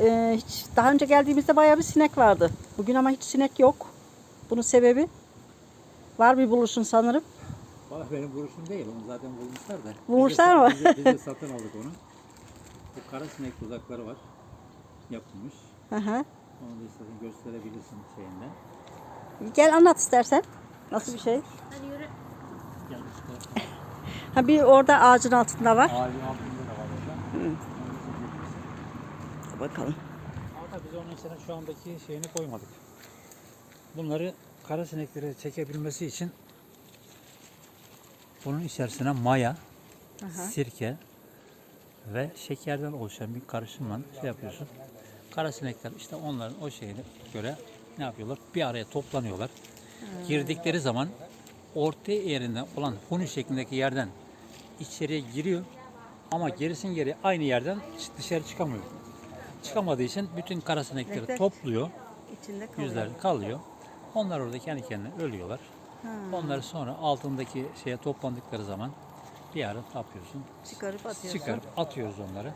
e, hiç daha önce geldiğimizde bayağı bir sinek vardı. Bugün ama hiç sinek yok. Bunun sebebi var bir buluşun sanırım. Valla benim vuruşum değil. Onu zaten bulmuşlar da. Bulmuşlar mı? Biz de, biz de satın aldık onu. Bu kara sinek tuzakları var. Yapılmış. Hı hı. Onu da istersen gösterebilirsin şeyinden. Gel anlat istersen. Nasıl bir şey? Gel işte. Ha bir orada ağacın altında var. Ağacın altında da var orada. Da Bakalım. Ama biz onun içine şu andaki şeyini koymadık. Bunları kara sinekleri çekebilmesi için bunun içerisine maya, sirke ve şekerden oluşan bir karışımla şey yapıyorsun. Kara sinekler işte onların o şeyine göre ne yapıyorlar? Bir araya toplanıyorlar. Girdikleri zaman orta yerinde olan huni şeklindeki yerden içeriye giriyor ama gerisin geri aynı yerden dışarı çıkamıyor. Çıkamadığı için bütün kara sinekleri Sinekler topluyor, İçinde yüzler kalıyor. Onlar orada kendi kendine ölüyorlar. Onları sonra altındaki şeye toplandıkları zaman bir ara ne yapıyorsun? Çıkarıp atıyorsun. Çıkarıp atıyoruz onları.